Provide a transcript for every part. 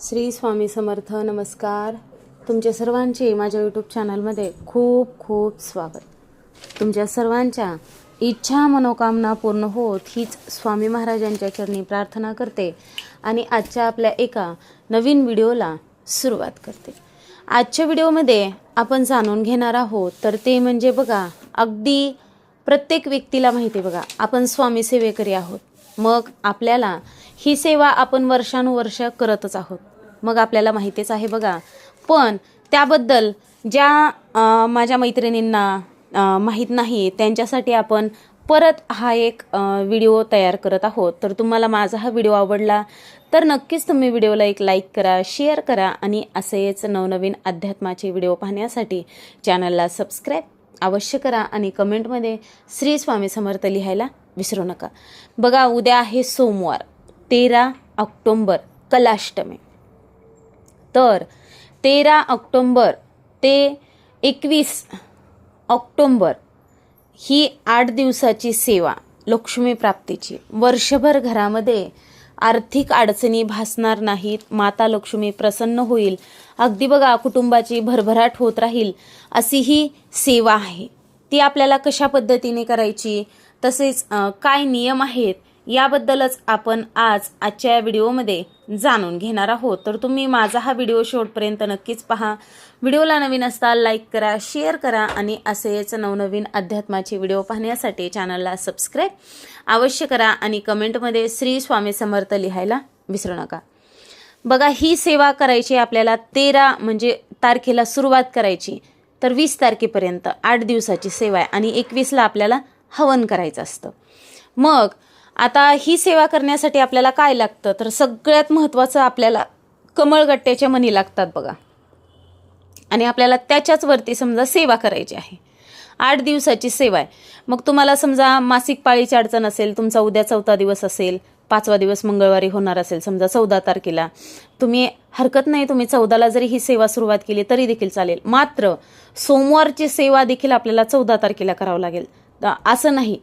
श्री स्वामी समर्थ नमस्कार. तुमच्या सर्वांचे माझ्या यूट्यूब चॅनलमध्ये खूप खूप स्वागत. तुमच्या सर्वांच्या इच्छा मनोकामना पूर्ण होत हीच स्वामी महाराजांच्या चरणी प्रार्थना करते आणि आजच्या आपल्या एका नवीन व्हिडिओला सुरुवात करते. आजच्या व्हिडिओमध्ये आपण जाणून घेणार आहोत तर ते म्हणजे बघा अगदी प्रत्येक व्यक्तीला माहिती बघा आपण स्वामी सेवेकरी आहोत. मग आपल्याला ही सेवा आपण वर्षानुवर्ष करतच आहोत. मग आपल्याला माहितीच आहे बघा. पण त्याबद्दल ज्या माझ्या मैत्रिणींना माहीत नाही त्यांच्यासाठी आपण परत हा एक व्हिडिओ तयार करत आहोत. तर तुम्हाला माझा हा व्हिडिओ आवडला तर नक्कीच तुम्ही व्हिडिओला एक लाईक करा शेअर करा आणि असेच नवनवीन अध्यात्माचे व्हिडिओ पाहण्यासाठी चॅनलला सबस्क्राईब अवश्य करा आणि कमेंटमध्ये श्री स्वामी समर्थ लिहायला विसरू नका. बघा उद्या आहे सोमवार तेरा ऑक्टोंबर कलाष्टमी. तर तेरा ऑक्टोंबर ते एकवीस ऑक्टोंबर ही आठ दिवसाची सेवा लक्ष्मी प्राप्तीची. वर्षभर घरामध्ये आर्थिक अडचणी भासणार नाहीत माता लक्ष्मी प्रसन्न होईल. अगदी बघा कुटुंबाची भरभराट होत राहील अशी ही सेवा आहे. ती आपल्याला कशा पद्धतीने करायची? तसेच काय नियम आहेत याबद्दलच आपण आज आजच्या या व्हिडिओमध्ये जाणून घेणार आहोत. तर तुम्ही माझा हा व्हिडिओ शेवटपर्यंत नक्कीच पहा. व्हिडिओला नवीन असताल लाईक करा शेअर करा आणि असेच नवनवीन अध्यात्माचे व्हिडिओ पाहण्यासाठी चॅनलला सबस्क्राईब अवश्य करा आणि कमेंटमध्ये श्री स्वामी समर्थ लिहायला विसरू नका. बघा ही सेवा करायची आपल्याला तेरा म्हणजे तारखेला सुरुवात करायची. तर वीस तारखेपर्यंत आठ दिवसाची सेवा आहे आणि एकवीसला आपल्याला हवन करायचं असतं. मग आता ही सेवा करण्यासाठी आपल्याला काय लागतं? तर सगळ्यात महत्त्वाचं आपल्याला कमळगट्ट्याच्या मनी लागतात बघा. आणि आपल्याला त्याच्याच वरती समजा सेवा करायची आहे. आठ दिवसाची सेवा आहे. मग तुम्हाला समजा मासिक पाळीची अडचण असेल तुमचा उद्या चौथा दिवस असेल पाचवा दिवस मंगळवारी होणार असेल समजा चौदा तारखेला. तुम्ही हरकत नाही तुम्ही चौदाला जरी ही सेवा सुरुवात केली तरी देखील चालेल. मात्र सोमवारची सेवा देखील आपल्याला चौदा तारखेला करावं लागेल. असं नाही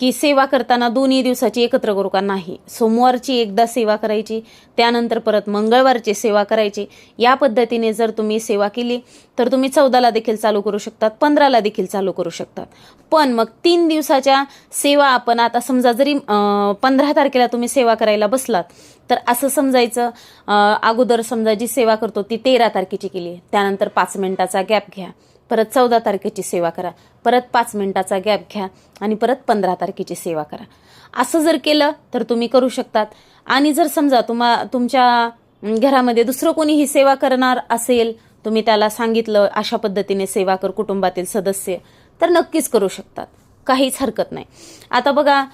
की सेवा करताना दोन्ही दिवसाची एकत्र करू का नाही. सोमवारची एकदा सेवा करायची त्यानंतर परत मंगळवारची सेवा करायची. या पद्धतीने जर तुम्ही सेवा केली तर तुम्ही चौदाला देखील चालू करू शकतात पंधराला देखील चालू करू शकतात. पण मग तीन दिवसाच्या सेवा आपण आता समजा जरी पंधरा तारखेला तुम्ही सेवा करायला बसलात तर असं समजायचं अगोदर समजा जी सेवा करतो ती तेरा तारखेची केली त्यानंतर पाच मिनिटाचा गॅप घ्या. परत चौदा तारखेची सेवा करा. परत पाच मिनिटाचा गॅप घ्या आणि परत पंधरा तारखेची सेवा करा. असं जर केलं तर तुम्ही करू शकतात. आणि जर समजा तुम्हा तुमच्या घरामध्ये दुसरं कोणी ही सेवा करणार असेल तुम्ही त्याला सांगितलं अशा पद्धतीने सेवा कर कुटुंबातील सदस्य तर नक्कीच करू शकतात. काहीच हरकत नाही. आता बघा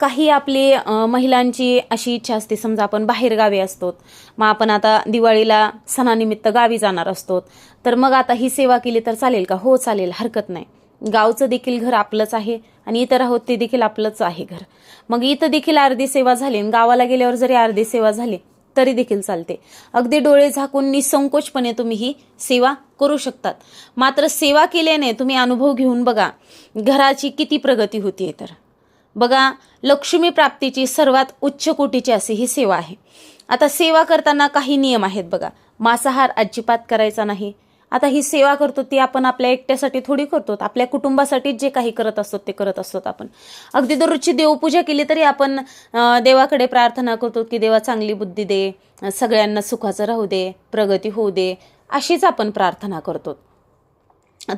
काही आपली महिलांची अशी इच्छा असते समजा आपण बाहेर गावी असतो मग आपण आता दिवाळीला सणानिमित्त गावी जाणार असतो तर मग आता ही सेवा केली तर चालेल का? हो चालेल हरकत नाही. गावचं देखील घर आपलंच आहे आणि इथं आहोत ते देखील आपलंच आहे घर. मग इथं देखील अर्धी सेवा झाली गावाला गेल्यावर जरी अर्धी सेवा झाली तरी देखील चालते. अगदी डोळे झाकून निसंकोचपणे तुम्ही ही सेवा करू शकतात. मात्र सेवा केल्याने तुम्ही अनुभव घेऊन बघा घराची किती प्रगती होती तर. बघा लक्ष्मी प्राप्तीची सर्वात उच्च कोटीची अशी ही सेवा आहे. आता सेवा करताना काही नियम आहेत बघा. मांसाहार अजिबात करायचा नाही. आता ही सेवा करतो ती आपण आपल्या एकट्यासाठी थोडी करतो. आपल्या कुटुंबासाठी जे काही करत असतो ते करत असतो आपण. अगदी दररोजची देवपूजा केली तरी आपण देवाकडे प्रार्थना करतो की देवा चांगली बुद्धी दे सगळ्यांना सुखाचं राहू दे प्रगती होऊ दे अशीच आपण प्रार्थना करतो.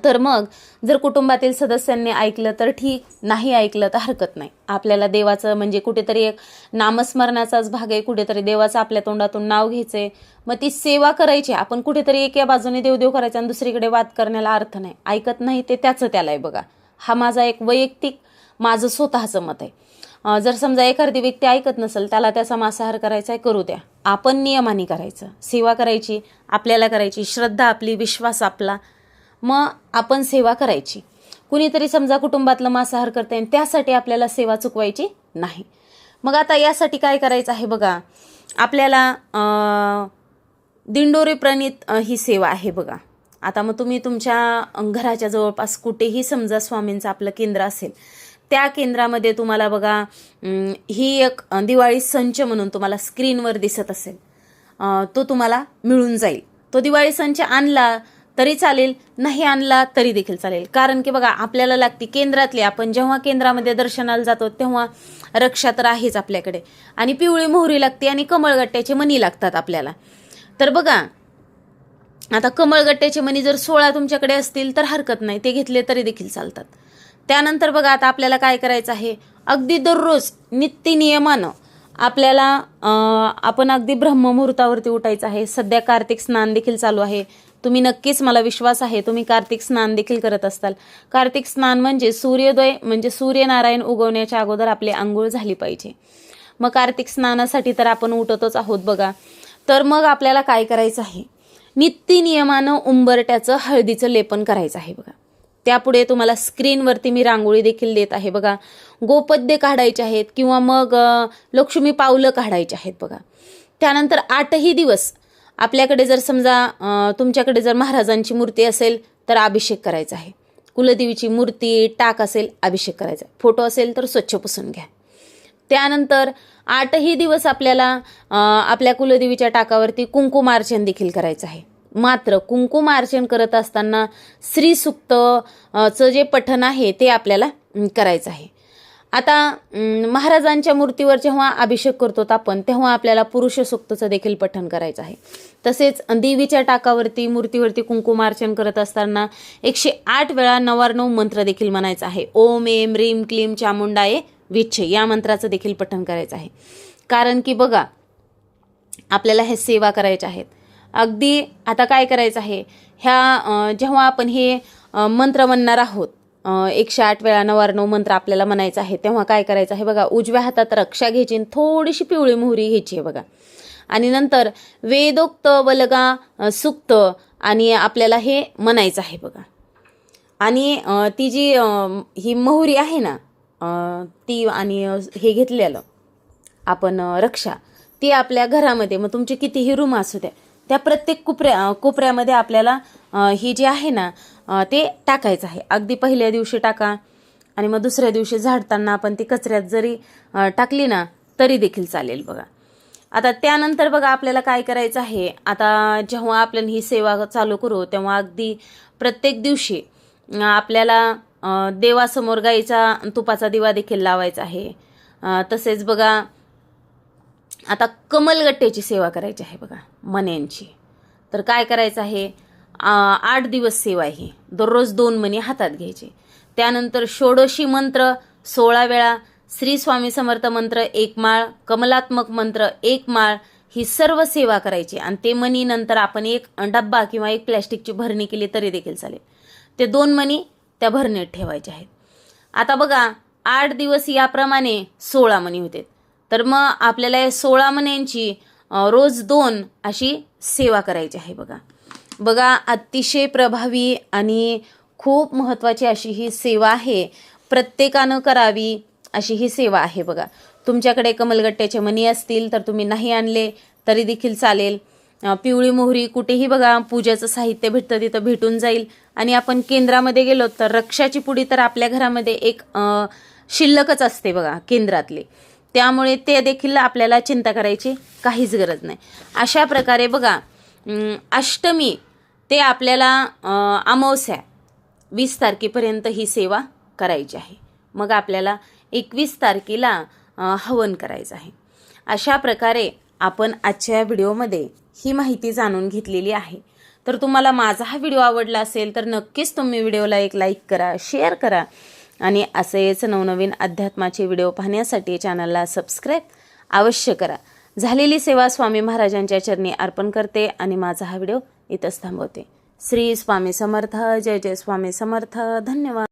तर मग जर कुटुंबातील सदस्यांनी ऐकलं तर ठीक नाही ऐकलं तर हरकत नाही. आपल्याला देवाचं म्हणजे कुठेतरी एक नामस्मरणाचाच भाग आहे कुठेतरी देवाचं आपल्या तोंडातून नाव घ्यायचंय. मग ती सेवा करायची आपण कुठेतरी एक या बाजूने देवदेव करायचं आणि दुसरीकडे वाद करण्याला अर्थ नाही. ऐकत नाही ते त्याचं त्याला आहे बघा. हा माझा एक वैयक्तिक माझं स्वतःचं मत आहे. जर समजा एखादी व्यक्ती ऐकत नसेल त्याला त्याचा मांसाहार करायचा आहे करू द्या. आपण नियमाने करायचं. सेवा करायची आपल्याला करायची. श्रद्धा आपली विश्वास आपला. मग आपण सेवा करायची. कुणीतरी समजा कुटुंबातलं मांसाहार करते आणि त्यासाठी आपल्याला सेवा चुकवायची नाही. मग आता यासाठी काय करायचं आहे बघा. आपल्याला दिंडोरी प्रणित ही सेवा आहे बघा. आता मग तुम्ही तुमच्या घराच्या जवळपास कुठेही समजा स्वामींचं आपलं केंद्र असेल त्या केंद्रामध्ये तुम्हाला बघा ही एक दिवाळी संच म्हणून तुम्हाला स्क्रीनवर दिसत असेल. तो तुम्हाला मिळून जाईल. तो दिवाळी संच आणला तरी चालेल नाही आणला तरी देखील चालेल. कारण की बघा आपल्याला लागते केंद्रातली आपण जेव्हा केंद्रामध्ये दर्शनाला जातो तेव्हा रक्षा तर आहेच आपल्याकडे. आणि पिवळी मोहरी लागते आणि कमळगट्ट्याचे मणी लागतात आपल्याला. तर बघा आता कमळगट्ट्याचे मणी जर सोळा तुमच्याकडे असतील तर हरकत नाही. ते घेतले तरी देखील चालतात. त्यानंतर बघा आता आपल्याला काय करायचं आहे? अगदी दररोज नित्य नियमानं आपल्याला आपण अगदी ब्रह्ममुहूर्तावरती उठायचं आहे. सध्या कार्तिक स्नान देखील चालू आहे. तुम्ही नक्कीच मला विश्वास आहे तुम्ही कार्तिक स्नान देखील करत असताल. कार्तिक स्नान म्हणजे सूर्योदय म्हणजे सूर्यनारायण उगवण्याच्या अगोदर आपली आंघोळ झाली पाहिजे. मग कार्तिक स्नानासाठी तर आपण उठतच आहोत बघा. तर मग आपल्याला काय करायचं आहे? नित्य नियमानं उंबरट्याचं हळदीचं लेपन करायचं आहे बघा. त्यापुढे तुम्हाला स्क्रीनवरती मी रांगोळी देखील देत आहे बघा. गोपद्य काढायचे आहेत किंवा मग लक्ष्मी पावलं काढायचे आहेत बघा. त्यानंतर आठही दिवस आपल्याकडे जर समजा तुमच्याकडे जर महाराजांची मूर्ती असेल तर अभिषेक करायचा आहे. कुलदेवीची मूर्ती टाक असेल अभिषेक करायचा आहे. फोटो असेल तर स्वच्छ पुसून घ्या. त्यानंतर आठही दिवस आपल्याला आपल्या कुलदेवीच्या टाकावरती कुंकुमार्चन देखील करायचं आहे. मात्र कुंकुमार्चन करत असताना श्रीसुक्त चं जे पठण आहे ते आपल्याला करायचं आहे. आता महाराजांच्या मूर्तीवर जेव्हा अभिषेक करतो आपण तेव्हा आपल्याला पुरुष सूक्तचं देखील पठण करायचं आहे. तसेच देवीच्या टाकावरती मूर्तीवरती कुंकुमार्चन करत असताना एकशे आठ वेळा नवार्णव मंत्र देखील म्हणायचा आहे. ओम एम रीम क्लीम चामुंडाये विच्छे या मंत्राचं देखील पठण करायचं आहे. कारण की बघा आपल्याला हे सेवा करायच्या आहेत. अगदी आता काय करायचं आहे? ह्या जेव्हा आपण हे मंत्र म्हणणार आहोत एकशे आठ वेळा नवारणव मंत्र आपल्याला म्हणायचं आहे तेव्हा काय करायचं आहे बघा उजव्या हातात रक्षा घ्यायची थोडीशी पिवळी मोहरी घ्यायची आहे बघा. आणि नंतर वेदोक्त वलगा सुक्त आणि आपल्याला हे म्हणायचं आहे बघा. आणि ती जी ही मोहरी आहे ना ती आणि हे घेतलेलं आपण रक्षा ती आपल्या घरामध्ये मग तुमची कितीही रूम असू द्या त्या प्रत्येक कोपऱ्या कोपऱ्यामध्ये आपल्याला हे ही जी आहे ना ते टाकायचं आहे. अगदी पहिल्या दिवशी टाका आणि मग दुसऱ्या दिवशी झाडताना आपण ती कचऱ्यात जरी टाकली ना तरी देखील चालेल बघा. आता त्यानंतर बघा आपल्याला काय करायचं आहे. आता जेव्हा आपण ही सेवा चालू करू तेव्हा अगदी प्रत्येक दिवशी आपल्याला देवासमोर गाईचा तुपाचा दिवा देखील लावायचा आहे. तसेच बघा आता कमलगट्ट्याची सेवा करायची आहे बघा मण्यांची. तर काय करायचं आहे? आठ दिवस सेवा ही. दररोज दोन मणी हातात घ्यायचे. त्यानंतर षोडशी मंत्र सोळा वेळा श्री स्वामी समर्थ मंत्र एक माळ कमलात्मक मंत्र एक माळ ही सर्व सेवा करायची. आणि ते मणी नंतर आपण एक डब्बा किंवा एक प्लॅस्टिकची भरणी केली तरी देखील चालेल. ते दोन मणी त्या भरणीत ठेवायचे आहेत. आता बघा आठ दिवस याप्रमाणे सोळा मणी होते. तर मग आपल्याला या सोळा मण्यांची रोज दोन अशी सेवा करायची आहे बघा. बघा अतिशय प्रभावी आणि खूप महत्त्वाची अशी ही सेवा आहे. प्रत्येकानं करावी अशी ही सेवा आहे बघा. तुमच्याकडे कमलगट्ट्याचे मणी असतील तर तुम्ही नाही आणले तरी देखील चालेल. पिवळी मोहरी कुठेही बघा पूजेचं साहित्य भेटतं तिथं भेटून जाईल. आणि आपण केंद्रामध्ये गेलो तर रक्षाची पुडी तर आपल्या घरामध्ये एक शिल्लकच असते बघा केंद्रातली. त्यामुळे ते देखील आपल्याला चिंता करायची काहीच गरज नाही. अशा प्रकारे बघा अष्टमी ते आपल्याला अमावस्या वीस तारखेपर्यंत ही सेवा करायची आहे. मग आपल्याला एकवीस तारखेला हवन करायचं आहे. अशा प्रकारे आपण आजच्या व्हिडिओमध्ये ही माहिती जाणून घेतलेली आहे. तर तुम्हाला माझा हा व्हिडिओ आवडला असेल तर नक्कीच तुम्ही व्हिडिओला एक लाईक करा शेअर करा. आणि असेच नवनवीन अध्यात्माचे व्हिडिओ पाहण्यासाठी चॅनलला सबस्क्राईब अवश्य करा. झालेली सेवा स्वामी महाराजांच्या चरणी अर्पण करते आणि माझा हा व्हिडिओ इथंच थांबवते. श्री स्वामी समर्थ जय जय स्वामी समर्थ. धन्यवाद.